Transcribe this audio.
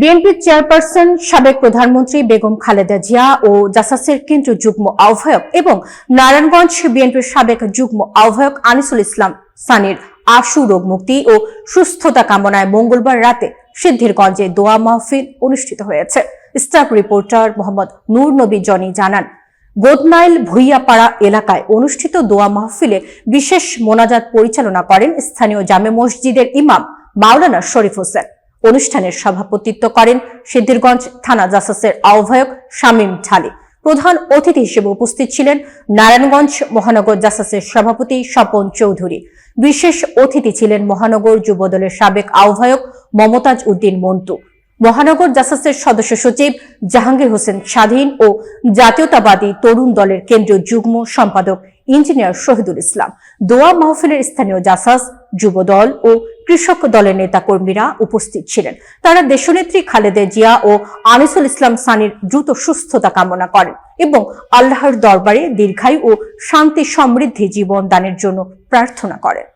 বিএনপির চেয়ারপারসন, সাবেক প্রধানমন্ত্রী বেগম খালেদা জিয়া ও জাসাসের কেন্দ্রীয় যুগ্ম আহ্বায়ক এবং নারায়ণগঞ্জ বিএনপির সাবেক যুগ্ম আহ্বায়ক আনিসুল ইসলাম সানির আশু রোগ মুক্তি ও সুস্থতা কামনায় মঙ্গলবার রাতে সিদ্ধিরগঞ্জে দোয়া মাহফিল অনুষ্ঠিত হয়েছে। স্টাফ রিপোর্টার মোহাম্মদ নূর নবী জনি জানান, গোদনাইল ভুইয়াপাড়া এলাকায় অনুষ্ঠিত দোয়া মাহফিলে বিশেষ মোনাজাত পরিচালনা করেন স্থানীয় জামে মসজিদের ইমাম মাওলানা শরীফ হোসেন। অনুষ্ঠানের সভাপতিত্ব করেন সিদ্ধিরগঞ্জ থানা জাসাসের আহ্বায়ক শামীম ঢালি। প্রধান অতিথি হিসেবে উপস্থিত ছিলেন নারায়ণগঞ্জ মহানগর জাসাসের সভাপতি স্বপন চৌধুরী। বিশেষ অতিথি ছিলেন মহানগর যুবদলের সাবেক আহ্বায়ক মমতাজ উদ্দিন মন্টু। মহানগর জাসাসের সদস্য সচিব জাহাঙ্গীর হোসেন স্বাধীন ও জাতীয়তাবাদী তরুণ দলের কেন্দ্রীয় যুগ্ম সম্পাদক ইঞ্জিনিয়ার শহীদুল ইসলাম। দোয়া মাহফিলের স্থানীয় জাসাস, যুবদল ও কৃষক দলের নেতাকর্মীরা উপস্থিত ছিলেন। তারা দেশনেত্রী খালেদা জিয়া ও আনিসুল ইসলাম সানির দ্রুত সুস্থতা কামনা করেন এবং আল্লাহর দরবারে দীর্ঘায়ু ও শান্তি সমৃদ্ধি জীবন দানের জন্য প্রার্থনা করেন।